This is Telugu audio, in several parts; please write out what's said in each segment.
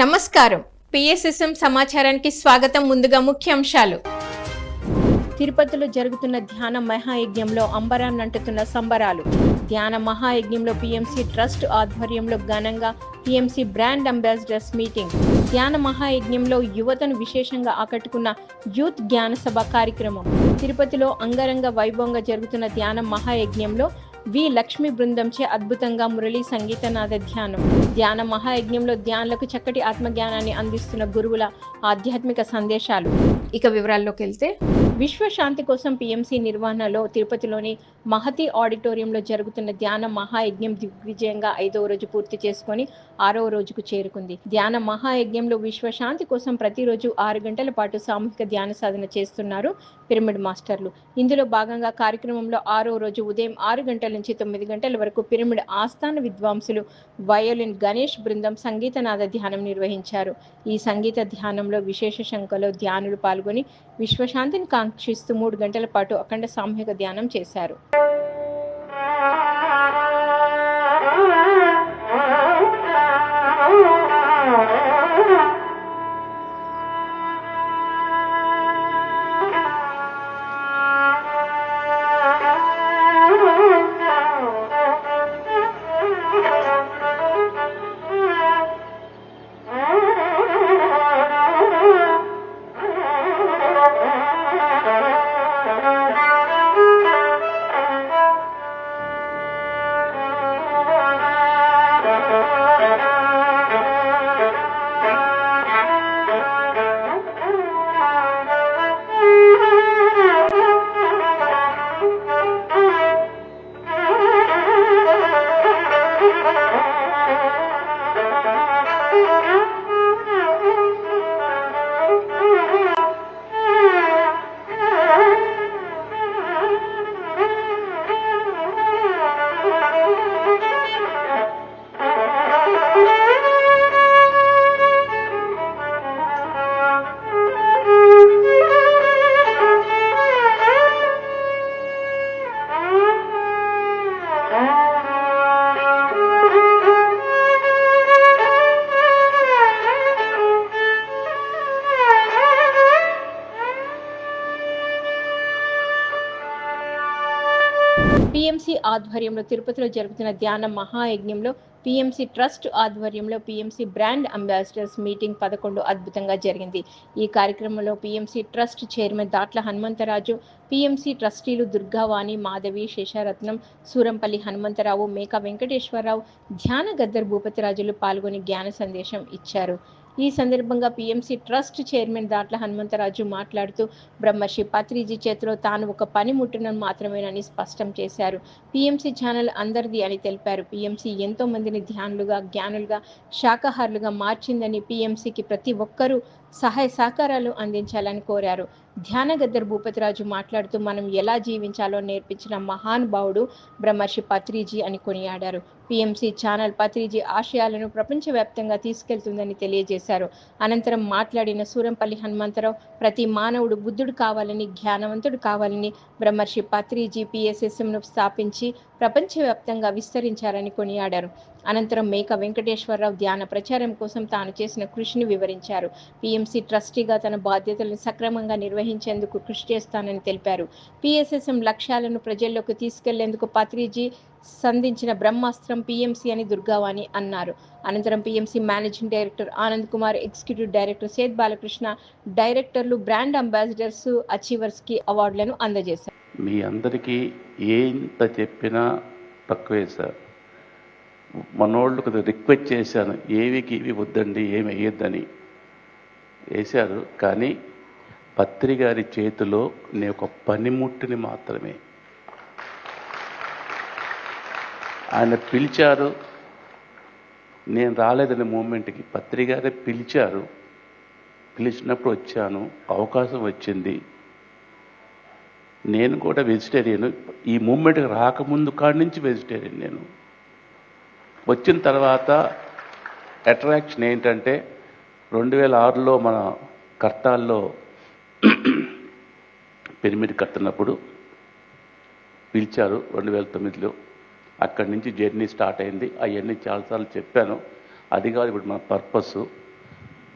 నమస్కారం. పిఎస్ఎస్ఎం సమాచారానికి స్వాగతం. ముందుగా ముఖ్యాంశాలు తిరుపతిలో జరుగుతున్న ధ్యాన మహాయజ్ఞంలో అంబరాన్ని అంటుతున్న సంబరాలు. ధ్యాన మహాయజ్ఞంలో పిఎంసి ట్రస్ట్ ఆధ్వర్యంలో ఘనంగా పిఎంసి బ్రాండ్ అంబాసిడర్స్ మీటింగ్. ధ్యాన మహాయజ్ఞంలో యువతను విశేషంగా ఆకట్టుకున్న యూత్ జ్ఞాన సభ కార్యక్రమం. తిరుపతిలో అంగరంగ వైభవంగా జరుగుతున్న ధ్యాన మహాయజ్ఞంలో వి లక్ష్మి బృందంచే అద్భుతంగా మురళీ సంగీతనాథ ధ్యానం. ధ్యాన మహాయజ్ఞంలో ధ్యానులకు చక్కటి ఆత్మజ్ఞానాన్ని అందిస్తున్న గురువుల ఆధ్యాత్మిక సందేశాలు. ఇక వివరాల్లోకి వెళ్తే విశ్వశాంతి కోసం పిఎంసి నిర్వహణలో తిరుపతిలోని మహతి ఆడిటోరియంలో జరుగుతున్న ధ్యాన మహాయజ్ఞం దిగ్విజయంగా ఐదవ రోజు పూర్తి చేసుకొని ఆరవ రోజుకు చేరుకుంది. ధ్యాన మహాయజ్ఞంలో విశ్వశాంతి కోసం ప్రతిరోజు ఆరు గంటల పాటు సామూహిక ధ్యాన సాధన చేస్తున్నారు పిరమిడ్ మాస్టర్లు. ఇందులో భాగంగా కార్యక్రమంలో ఆరో రోజు ఉదయం ఆరు గంటల నుంచి తొమ్మిది గంటల వరకు పిరమిడ్ ఆస్థాన విద్వాంసులు వయోలిన్ గణేష్ బృందం సంగీతనాద ధ్యానం నిర్వహించారు. ఈ సంగీత ధ్యానంలో విశేష సంఖ్యలో ధ్యానులు పాల్గొని విశ్వశాంతిని కాంక్షిస్తూ మూడు గంటల పాటు అఖండ సామూహిక ధ్యానం చేశారు. ఆధ్వర్యంలో తిరుపతిలో జరుగుతున్న ధ్యాన మహాయజ్ఞంలో పిఎంసి ట్రస్ట్ ఆధ్వర్యంలో పిఎంసి బ్రాండ్ అంబాసిడర్స్ మీటింగ్ పదకొండు అద్భుతంగా జరిగింది. ఈ కార్యక్రమంలో PMC trust chairman Datla Hanumantharaju PMC ట్రస్టీలు Durgavani Madhavi Sesharatnam Surampalli Hanumantharao Meka Venkateswararao ధ్యాన గద్దర్ భూపతిరాజులు పాల్గొని జ్ఞాన సందేశం ఇచ్చారు. ఈ సందర్భంగా PMC trust chairman Datla Hanumantharaju మాట్లాడుతూ బ్రహ్మర్షి పత్రిజీ చేతిలో తాను ఒక పనిముట్టును మాత్రమేనని స్పష్టం చేశారు. పిఎంసి ఛానల్ అందరిది అని తెలిపారు. పిఎంసి ఎంతో మందిని ధ్యానులుగా జ్ఞానులుగా శాకాహారులుగా మార్చిందని పిఎంసికి ప్రతి ఒక్కరూ సహాయ సహకారాలు అందించాలని కోరారు. ధ్యాన గద్దర్ భూపతిరాజు మాట్లాడుతూ మనం ఎలా జీవించాలో నేర్పించిన మహానుభావుడు బ్రహ్మర్షి పత్రిజీ అని కొనియాడారు. పిఎంసి ఛానల్ పత్రిజీ ఆశయాలను ప్రపంచవ్యాప్తంగా తీసుకెళ్తుందని తెలియజేశారు. అనంతరం మాట్లాడిన సూరంపల్లి హనుమంతరావు ప్రతి మానవుడు బుద్ధుడు కావాలని జ్ఞానవంతుడు కావాలని బ్రహ్మర్షి పత్రిజీ పిఎస్ఎస్ఎంను స్థాపించి ప్రపంచవ్యాప్తంగా విస్తరించారని కొనియాడారు. అనంతరం మేక వెంకటేశ్వరరావు ధ్యాన ప్రచారం కోసం తాను చేసిన కృషిని వివరించారు. పిఎంసి ట్రస్టీగా తన బాధ్యతలను సక్రమంగా నిర్వహించేందుకు కృషి చేస్తానని తెలిపారు. పిఎస్ఎస్ఎం లక్ష్యాలను ప్రజల్లోకి తీసుకెళ్ళేందుకు పత్రిజీ సంధించిన బ్రహ్మాస్త్రం పిఎంసి అని దుర్గావాణి అన్నారు. అనంతరం PMC managing director Anand Kumar executive director సేద్ Balakrishna డైరెక్టర్లు బ్రాండ్ అంబాసిడర్స్ అచీవర్స్కి అవార్డులను అందజేశారు. మీ అందరికీ ఎంత చెప్పినా తక్కువే సార్. మనోళ్ళు కొద్దిగా రిక్వెస్ట్ చేశాను ఏవికి ఇవి వద్దండి ఏమి వేయొద్దని. వేశారు కానీ పత్రి గారి చేతిలో నేను ఒక పనిముట్టుని మాత్రమే. ఆయన పిలిచారు నేను రాలేదని మూమెంట్కి పత్రి గారే పిలిచారు. పిలిచినప్పుడు వచ్చాను అవకాశం వచ్చింది. నేను కూడా వెజిటేరియన్ ఈ మూమెంట్కి రాకముందు కాడి నుంచి వెజిటేరియన్ నేను. వచ్చిన తర్వాత అట్రాక్షన్ ఏంటంటే రెండు వేల ఆరులో మన కర్తాల్లో పిరమిడ్ కడుతున్నప్పుడు పిలిచారు రెండు వేల తొమ్మిదిలో అక్కడి నుంచి జర్నీ స్టార్ట్ అయింది. అవన్నీ చాలాసార్లు చెప్పాను. అది కాదు ఇప్పుడు మన పర్పస్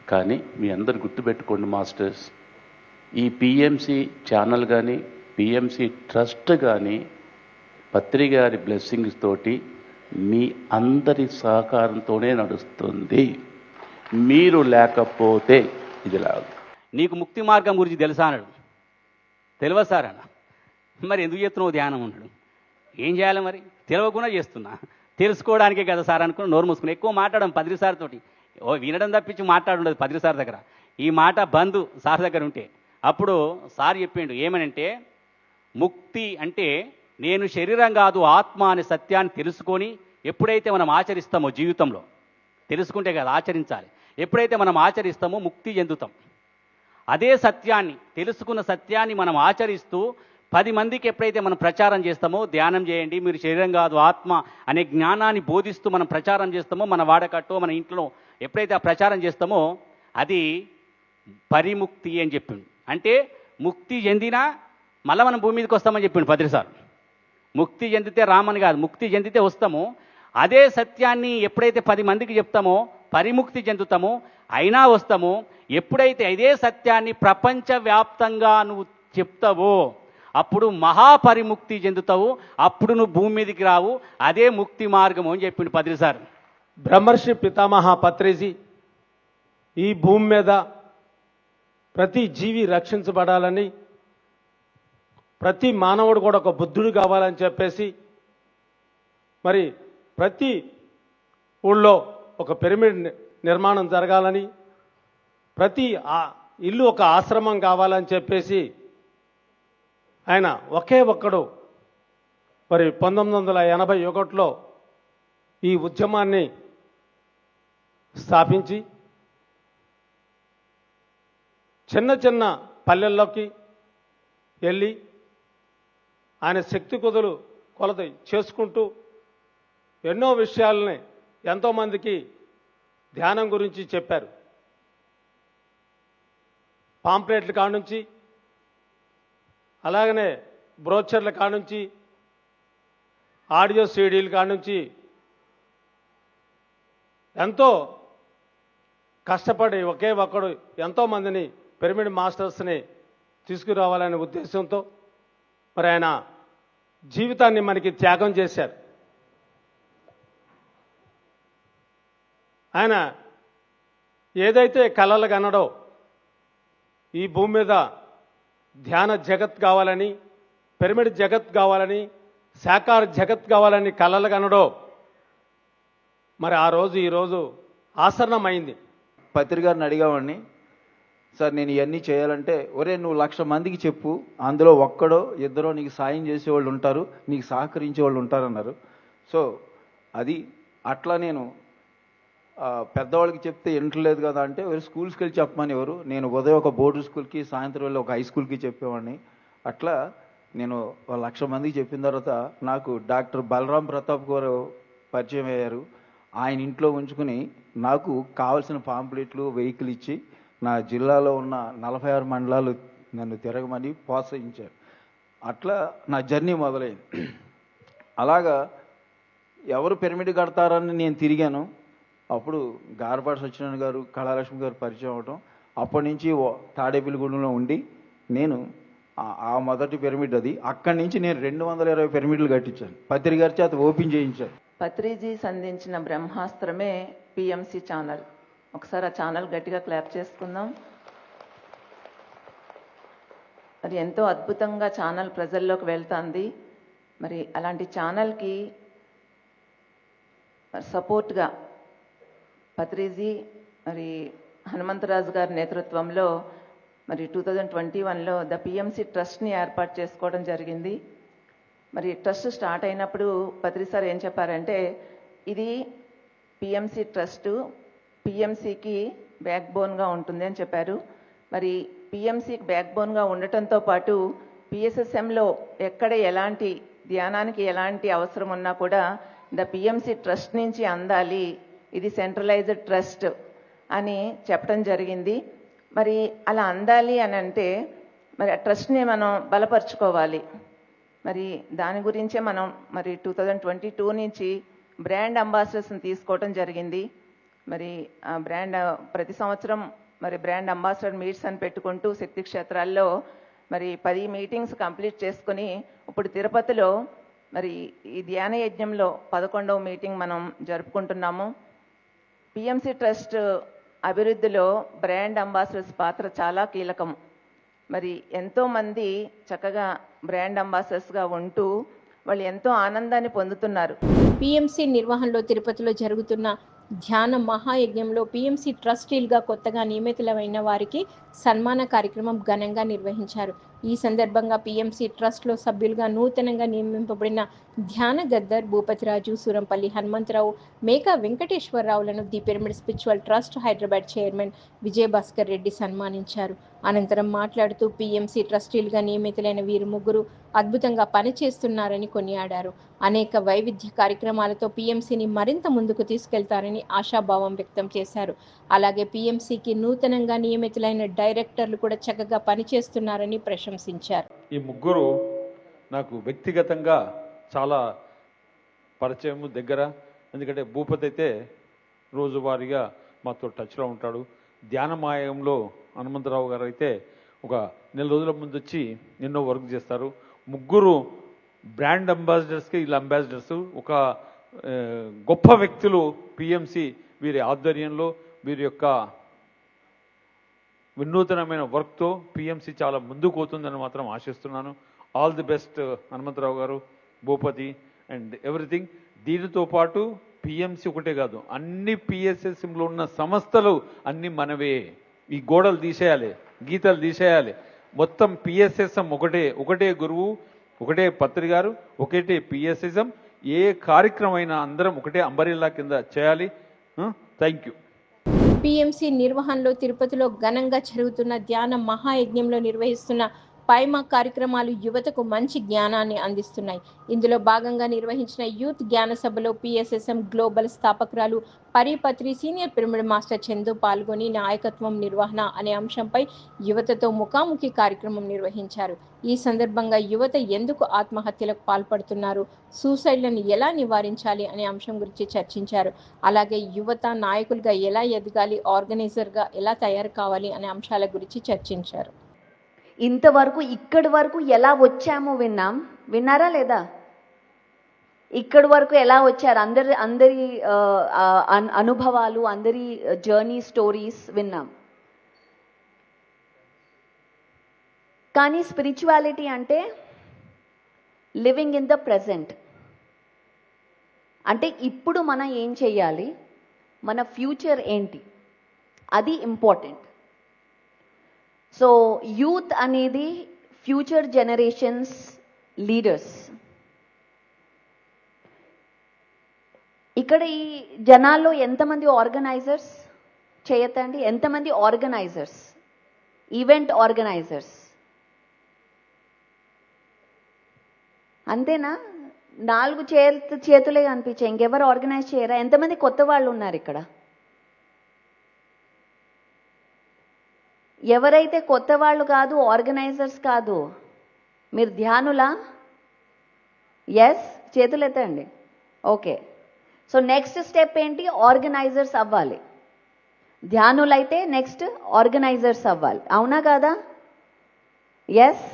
కానీ మీ అందరు గుర్తుపెట్టుకోండి మాస్టర్స్. ఈ పిఎంసి ఛానల్ కానీ పిఎంసి ట్రస్ట్ కానీ పత్రి గారి బ్లెస్సింగ్స్ తోటి మీ అందరి సహకారంతోనే నడుస్తుంది. మీరు లేకపోతే ఇది లాగు. నీకు ముక్తి మార్గం గురించి తెలుసా అన్నాడు. తెలియదు సార్ అన్న. మరి ఎందుకు చేస్తున్నావు ధ్యానం అన్నాడు. ఏం చేయాలి మరి? తెలియకుండా చేస్తున్నా. తెలుసుకోవడానికే కదా సార్ అనుకుని నోరు మూసుకుని ఎక్కువ మాట్లాడడం పదిరి సార్ తోటి. ఓ వినడం తప్పించి మాట్లాడుండదు పదిరి సార్ దగ్గర. ఈ మాట బంధు సార్ దగ్గర ఉంటే. అప్పుడు సార్ చెప్పిండు ఏమనంటే ముక్తి అంటే నేను శరీరం కాదు ఆత్మ అనే సత్యాన్ని తెలుసుకొని ఎప్పుడైతే మనం ఆచరిస్తామో జీవితంలో తెలుసుకుంటే కదా ఆచరించాలి. ఎప్పుడైతే మనం ఆచరిస్తామో ముక్తి చెందుతాం. అదే సత్యాన్ని తెలుసుకున్న సత్యాన్ని మనం ఆచరిస్తూ పది మందికి ఎప్పుడైతే మనం ప్రచారం చేస్తామో ధ్యానం చేయండి మీరు శరీరం కాదు ఆత్మ అనే జ్ఞానాన్ని బోధిస్తూ మనం ప్రచారం చేస్తామో మన వాడకట్టో మన ఇంట్లో ఎప్పుడైతే ఆ ప్రచారం చేస్తామో అది పరిముక్తి అని చెప్పింది. అంటే ముక్తి చెందినా మళ్ళీ మనం భూమి మీదకి వస్తామని చెప్పిండు పత్రిసార్ ముక్తి చెందితే రామని కాదు ముక్తి చెందితే వస్తాము. అదే సత్యాన్ని ఎప్పుడైతే పది మందికి చెప్తామో పరిముక్తి చెందుతామో అయినా వస్తాము. ఎప్పుడైతే ఇదే సత్యాన్ని ప్రపంచవ్యాప్తంగా నువ్వు చెప్తావో అప్పుడు మహాపరిముక్తి చెందుతావు అప్పుడు నువ్వు భూమి మీదకి రావు. అదే ముక్తి మార్గము అని చెప్పిండు పత్రి సార్. బ్రహ్మర్షి పితామహ పత్రిజీ ఈ భూమి మీద ప్రతి జీవి రక్షించబడాలని ప్రతి మానవుడు కూడా ఒక బుద్ధుడు కావాలని చెప్పేసి మరి ప్రతి ఊళ్ళో ఒక పిరమిడ్ ని- నిర్మాణం జరగాలని ప్రతి ఆ- ఇల్లు ఒక ఆశ్రమం కావాలని చెప్పేసి ఆయన ఒకే ఒక్కడు మరి పంతొమ్మిది వందల ఎనభై ఒకటిలో ఈ ఉద్యమాన్ని స్థాపించి చిన్న చిన్న పల్లెల్లోకి వెళ్ళి ఆయన శక్తి కొదులు కొలత చేసుకుంటూ ఎన్నో విషయాలని ఎంతోమందికి ధ్యానం గురించి చెప్పారు. పాంప్లెట్ల కానుంచి అలాగనే బ్రోచర్ల కానుంచి ఆడియో సీడీల కానుంచి ఎంతో కష్టపడి ఒకే ఒక్కడు ఎంతోమందిని పిరమిడ్ మాస్టర్స్ని తీసుకురావాలనే ఉద్దేశంతో మరి ఆయన జీవితాన్ని మనకి త్యాగం చేశారు. ఆయన ఏదైతే కలలు కనడో ఈ భూమి మీద ధ్యాన జగత్ కావాలని పిరమిడ్ జగత్ కావాలని సాకార జగత్ కావాలని కలలు కనడో మరి ఆ రోజు ఈరోజు ఆసరణమైంది. పత్రికారిని అడిగామండి సార్ నేను ఇవన్నీ చేయాలంటే ఒరే నువ్వు లక్ష మందికి చెప్పు అందులో ఒక్కడో ఇద్దరో నీకు సాయం చేసేవాళ్ళు ఉంటారు నీకు సహకరించే వాళ్ళు ఉంటారన్నారు. సో అది అట్లా నేను పెద్దవాళ్ళకి చెప్తే ఇంటలేదు కదా అంటే స్కూల్స్కి వెళ్ళి చెప్పమని ఎవరు? నేను ఉదయం ఒక బోర్డు స్కూల్కి సాయంత్రం వెళ్ళి ఒక హై స్కూల్కి చెప్పేవాడిని. అట్లా నేను ఒక లక్ష మందికి చెప్పిన తర్వాత నాకు డాక్టర్ బలరాం ప్రతాప్ గారు పరిచయం అయ్యారు. ఆయన ఇంట్లో ఉంచుకుని నాకు కావలసిన పాంప్లెట్లు వెహికల్ ఇచ్చి నా జిల్లాలో ఉన్న నలభై ఆరు మండలాలు నన్ను తిరగమని ప్రోత్సహించారు. అట్లా నా జర్నీ మొదలైంది. అలాగా ఎవరు పిరమిడ్ కడతారని నేను తిరిగాను. అప్పుడు గారపాటి సత్యనారాయణ గారు కళాలక్ష్మి గారు పరిచయం అవటం. అప్పటి నుంచి ఓ- తాడేపల్లిగూడెంలో ఉండి నేను ఆ- మొదటి పిరమిడ్ అది. అక్కడి నుంచి నేను రెండు వందల ఇరవై పిరమిడ్లు కట్టించాను. పత్రి గారి చేత ఓపెన్ చేయించాను. పత్రిజీ సంధించిన బ్రహ్మాస్త్రమే పిఎంసి ఛానల్. ఒకసారి ఆ ఛానల్ గట్టిగా క్లాప్ చేసుకుందాం. మరి ఎంతో అద్భుతంగా ఛానల్ ప్రజల్లోకి వెళ్తుంది. మరి అలాంటి ఛానల్కి మరి సపోర్ట్గా పత్రిజీ మరి హనుమంతరాజు గారి నేతృత్వంలో మరి టూ థౌజండ్ ట్వంటీ వన్లో ద పిఎంసి ట్రస్ట్ని ఏర్పాటు చేసుకోవడం జరిగింది. మరి ట్రస్ట్ స్టార్ట్ అయినప్పుడు పత్రి సార్ ఏం చెప్పారంటే ఇది పిఎంసి ట్రస్టు పిఎంసికి బ్యాక్ బోన్గా ఉంటుంది అని చెప్పారు. మరి పిఎంసికి బ్యాక్ బోన్గా ఉండటంతో పాటు పిఎస్ఎస్ఎంలో ఎక్కడ ఎలాంటి ధ్యానానికి ఎలాంటి అవసరం ఉన్నా కూడా ద పిఎంసి ట్రస్ట్ నుంచి అందాలి ఇది సెంట్రలైజ్డ్ ట్రస్ట్ అని చెప్పడం జరిగింది. మరి అలా అందాలి అని అంటే మరి ఆ ట్రస్ట్ని మనం బలపరుచుకోవాలి. మరి దాని గురించే మనం మరి టూ థౌజండ్ ట్వంటీ టూ నుంచి బ్రాండ్ అంబాసిడర్స్ని తీసుకోవడం జరిగింది. మరి ఆ బ్రాండ్ ప్రతి సంవత్సరం మరి బ్రాండ్ అంబాసిడర్ మీట్స్ అని పెట్టుకుంటూ శక్తి క్షేత్రాల్లో మరి పది మీటింగ్స్ కంప్లీట్ చేసుకుని ఇప్పుడు తిరుపతిలో మరి ఈ ధ్యాన యజ్ఞంలో పదకొండవ మీటింగ్ మనం జరుపుకుంటున్నాము. పిఎంసి ట్రస్ట్ అభివృద్ధిలో బ్రాండ్ అంబాసిడర్స్ పాత్ర చాలా కీలకం. మరి ఎంతోమంది చక్కగా బ్రాండ్ అంబాసిడర్స్గా ఉంటూ వాళ్ళు ఎంతో ఆనందాన్ని పొందుతున్నారు. పిఎంసి నిర్వహణలో తిరుపతిలో జరుగుతున్న ధ్యాన మహాయజ్ఞంలో పిఎంసి ట్రస్టీలుగా కొత్తగా నియమితులమైన వారికి సన్మాన కార్యక్రమం ఘనంగా నిర్వహించారు. ఈ సందర్భంగా పీఎంసీ ట్రస్ట్లో సభ్యులుగా నూతనంగా నియమింపబడిన ధ్యాన Gaddar Bhupathiraju Surampalli Hanumantharao Meka వెంకటేశ్వరరావులను the pyramid spiritual trust Hyderabad chairman Vijayabhaskar Reddy సన్మానించారు. అనంతరం మాట్లాడుతూ పీఎంసీ ట్రస్టీలుగా నియమితులైన వీరు ముగ్గురు అద్భుతంగా పనిచేస్తున్నారని కొనియాడారు. అనేక వైవిధ్య కార్యక్రమాలతో పీఎంసీని మరింత ముందుకు తీసుకెళ్తారని ఆశాభావం వ్యక్తం చేశారు. అలాగే పీఎంసీకి నూతనంగా నియమితులైన డైరెక్టర్లు కూడా చక్కగా పనిచేస్తున్నారని ప్రశంసించారు. ఈ ముగ్గురు నాకు వ్యక్తిగతంగా చాలా పరిచయం దగ్గర. ఎందుకంటే భూపతి అయితే రోజువారీగా మాతో టచ్లో ఉంటాడు. ధ్యానమాయంలో హనుమంతరావు గారు అయితే ఒక నెల రోజుల ముందు వచ్చి ఎన్నో వర్క్ చేస్తారు. ముగ్గురు బ్రాండ్ అంబాసిడర్స్కి వీళ్ళ అంబాసిడర్స్ ఒక గొప్ప వ్యక్తులు పిఎంసి వీరి ఆధ్వర్యంలో వీరి యొక్క వినూతనమైన వర్క్తో పిఎంసి చాలా ముందుకు పోతుందని మాత్రం ఆశిస్తున్నాను. ఆల్ ది బెస్ట్ హనుమంతరావు గారు భూపతి అండ్ ఎవ్రీథింగ్. దీనితో పాటు పిఎంసి ఒకటే కాదు అన్ని పిఎస్ఎస్ఎంలో ఉన్న సంస్థలు అన్ని మనవే. ఈ గోడలు తీసేయాలి గీతలు తీసేయాలి. మొత్తం పిఎస్ఎస్ఎం ఒకటే ఒకటే గురువు ఒకటే పత్రి గారు ఒకటే పిఎస్ఎస్ఎం ఏ కార్యక్రమం అయినా అందరం ఒకటే అంబరిల్లా కింద చేయాలి. థ్యాంక్ యూ పిఎంసి నిర్వహణలో తిరుపతిలో ఘనంగా జరుగుతున్న ధ్యాన మహాయజ్ఞంలో నిర్వహిస్తున్న పైమ కార్యక్రమాలు యువతకు మంచి జ్ఞానాన్ని అందిస్తున్నాయి. ఇందులో భాగంగా నిర్వహించిన యూత్ జ్ఞాన సభలో PSSM global స్థాపకురాలు Paripatri senior pyramid master Chandu పాల్గొని నాయకత్వం నిర్వహణ అనే అంశంపై యువతతో ముఖాముఖి కార్యక్రమం నిర్వహించారు. ఈ సందర్భంగా యువత ఎందుకు ఆత్మహత్యలకు పాల్పడుతున్నారు? సూసైడ్లను ఎలా నివారించాలి అనే అంశం గురించి చర్చించారు. అలాగే యువత నాయకులుగా ఎలా ఎదగాలి? ఆర్గనైజర్గా ఎలా తయారు కావాలి అనే అంశాల గురించి చర్చించారు. ఇంతవరకు ఇక్కడి వరకు ఎలా వచ్చామో విన్నాం. విన్నారా లేదా? ఇక్కడి వరకు ఎలా వచ్చారు? అందరి అందరి అనుభవాలు అందరి జర్నీ స్టోరీస్ విన్నాం. కానీ స్పిరిచువాలిటీ అంటే లివింగ్ ఇన్ ద ప్రజెంట్ అంటే ఇప్పుడు మనం ఏం చేయాలి మన ఫ్యూచర్ ఏంటి? అది ఇంపార్టెంట్ సో యూత్ అనేది ఫ్యూచర్ జనరేషన్స్ లీడర్స్ ఇక్కడ ఈ జనాల్లో ఎంతమంది ఆర్గనైజర్స్ చేయతండి ఎంతమంది ఆర్గనైజర్స్ ఈవెంట్ ఆర్గనైజర్స్ అంతేనా? నాలుగు చేతులే కనిపించాయి ఇంకెవరు ఆర్గనైజ్ చేయరా? ఎంతమంది కొత్త వాళ్ళు ఉన్నారు ఇక్కడ? ఎవరైతే కొత్త వాళ్ళు కాదు ఆర్గనైజర్స్ కాదు మీరు ధ్యానులా? ఎస్ చేతులు ఎత్తండి ఓకే సో నెక్స్ట్ స్టెప్ ఏంటి? ఆర్గనైజర్స్ అవ్వాలి. ధ్యానులైతే నెక్స్ట్ ఆర్గనైజర్స్ అవ్వాలి. అవునా కాదా? ఎస్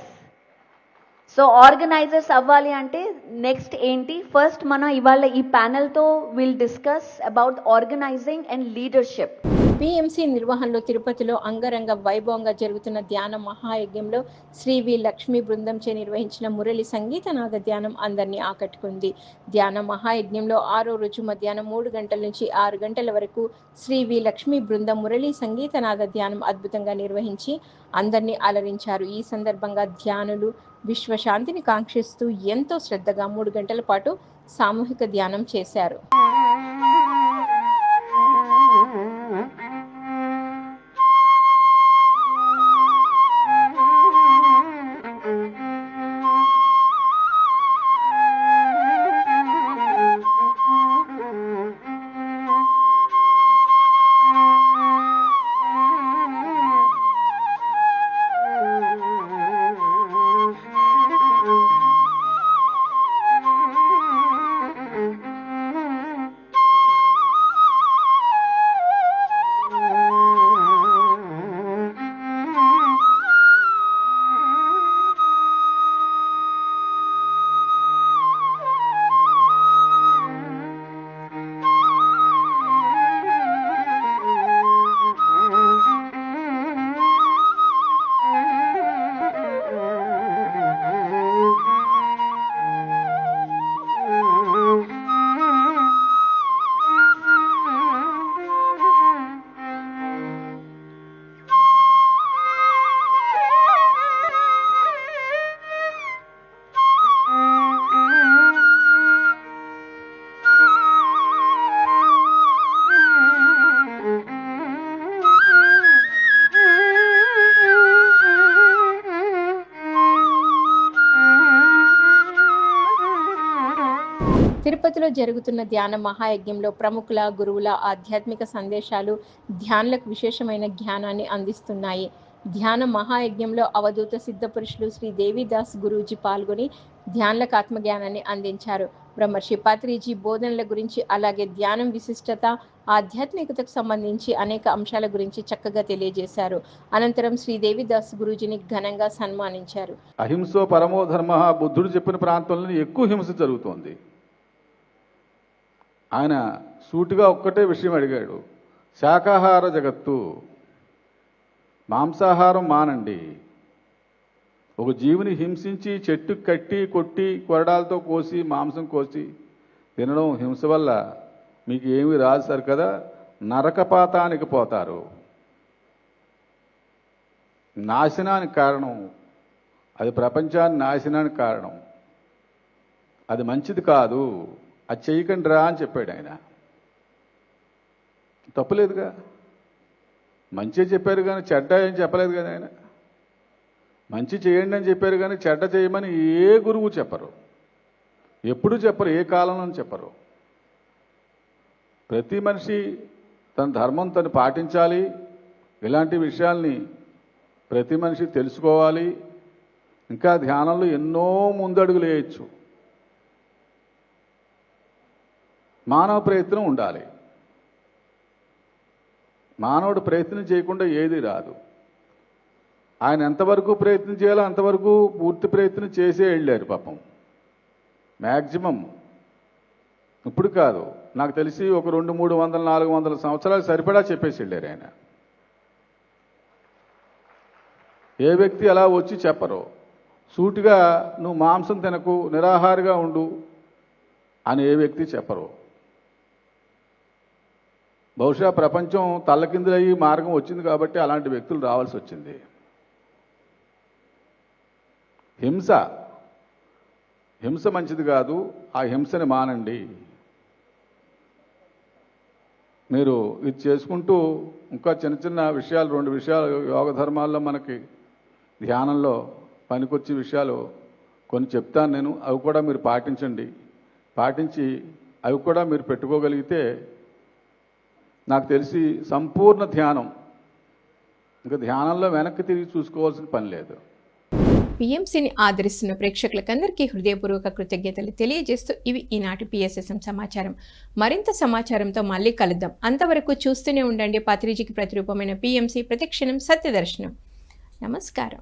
సో ఆర్గనైజర్స్ అవ్వాలి అంటే నెక్స్ట్ ఏంటి? ఫస్ట్ మనం ఇవాళ ఈ ప్యానెల్తో will discuss about organising and leadership PMC నిర్వహణలో తిరుపతిలో అంగరంగ వైభవంగా జరుగుతున్న ధ్యాన మహాయజ్ఞంలో శ్రీ వి లక్ష్మీ బృందంచే నిర్వహించిన మురళి సంగీతనాద ధ్యానం అందరినీ ఆకట్టుకుంది. ధ్యాన మహాయజ్ఞంలో ఆరో రోజు మధ్యాహ్నం మూడు గంటల నుంచి ఆరు గంటల వరకు శ్రీ వి లక్ష్మీ బృందం మురళి సంగీతనాద ధ్యానం అద్భుతంగా నిర్వహించి అందరినీ అలరించారు. ఈ సందర్భంగా ధ్యానులు విశ్వశాంతిని కాంక్షిస్తూ ఎంతో శ్రద్ధగా మూడు గంటల పాటు సామూహిక ధ్యానం చేశారు. తిరుపతిలో జరుగుతున్న ధ్యాన మహాయజ్ఞంలో ప్రముఖుల గురువుల ఆధ్యాత్మిక సందేశాలు ధ్యానులకు విశేషమైన జ్ఞానాన్ని అందిస్తున్నాయి. ధ్యాన మహాయజ్ఞంలో అవధూత సిద్ధ పురుషులు శ్రీ దేవిదాస్ గురూజీ పాల్గొని ధ్యానులకు ఆత్మజ్ఞానాన్ని అందించారు. బ్రహ్మర్షి పాత్రిజీ బోధనల గురించి అలాగే ధ్యానం విశిష్టత ఆధ్యాత్మికతకు సంబంధించి అనేక అంశాల గురించి చక్కగా తెలియజేశారు. అనంతరం శ్రీ దేవిదాస్ గురూజీని ఘనంగా సన్మానించారు. అహింసో పరమో ధర్మ బుద్ధుడు చెప్పిన ప్రాంతంలో ఎక్కువ హింస జరుగుతోంది. ఆయన సూటిగా ఒక్కటే విషయం అడిగాడు. శాకాహార జగత్తు. మాంసాహారం మానండి. ఒక జీవిని హింసించి చెట్టు కట్టి కొట్టి కొరడాలతో కోసి మాంసం కోసి తినడం హింస వల్ల మీకు ఏమీ రాదు సార్ కదా? నరకపాతానికి పోతారు. నాశనానికి కారణం. అది ప్రపంచాన్ని నాశనానికి కారణం. అది మంచిది కాదు. అది చేయకండి రా అని చెప్పాడు ఆయన. తప్పులేదుగా. మంచి చెప్పారు కానీ చెడ్డ ఏం చెప్పలేదు కదా ఆయన. మంచి చేయండి అని చెప్పారు కానీ చెడ్డ చేయమని ఏ గురువు చెప్పరు. ఎప్పుడు చెప్పరు ఏ కాలంలో చెప్పరు. ప్రతి మనిషి తన ధర్మం తను పాటించాలి. ఇలాంటి విషయాల్ని ప్రతి మనిషి తెలుసుకోవాలి. ఇంకా ధ్యానంలో ఎన్నో ముందడుగులు వేయచ్చు. మానవ ప్రయత్నం ఉండాలి. మానవుడు ప్రయత్నం చేయకుండా ఏది రాదు. ఆయన ఎంతవరకు ప్రయత్నం చేయాలో అంతవరకు పూర్తి ప్రయత్నం చేసే వెళ్ళారు పాపం. మ్యాక్సిమం ఇప్పుడు కాదు. నాకు తెలిసి ఒక రెండు మూడు వందల నాలుగు వందల సంవత్సరాలు సరిపడా చెప్పేసి వెళ్ళారు ఆయన. ఏ వ్యక్తి అలా వచ్చి చెప్పరు. సూటిగా నువ్వు మాంసం తినకు నిరాహారిగా ఉండు అని ఏ వ్యక్తి చెప్పరు. బహుశా ప్రపంచం తల్లకిందులయ్యి మార్గం వచ్చింది కాబట్టి అలాంటి వ్యక్తులు రావాల్సి వచ్చింది. హింస. హింస మంచిది కాదు ఆ హింసని మానండి. మీరు ఇది చేసుకుంటూ ఇంకా చిన్న చిన్న విషయాలు రెండు విషయాలు యోగ ధర్మాల్లో మనకి ధ్యానంలో పనికొచ్చే విషయాలు కొన్ని చెప్తాను నేను అవి కూడా మీరు పాటించండి. పాటించి అవి కూడా మీరు పెట్టుకోగలిగితే నాకు తెలిసి సంపూర్ణ ధ్యానం. ఇంకా ధ్యానంలో వెనక్కి తిరిగి చూసుకోవాల్సిన పని లేదు. పిఎంసిని ఆదరిస్తున్న ప్రేక్షకులకందరికీ హృదయపూర్వక కృతజ్ఞతలు తెలియజేస్తూ ఇవి ఈనాటి పిఎస్ఎస్ఎం సమాచారం. మరింత సమాచారంతో మళ్ళీ కలుద్దాం. అంతవరకు చూస్తూనే ఉండండి. పత్రిజీకి ప్రతిరూపమైన పిఎంసి ప్రతిక్షణం సత్యదర్శనం. నమస్కారం.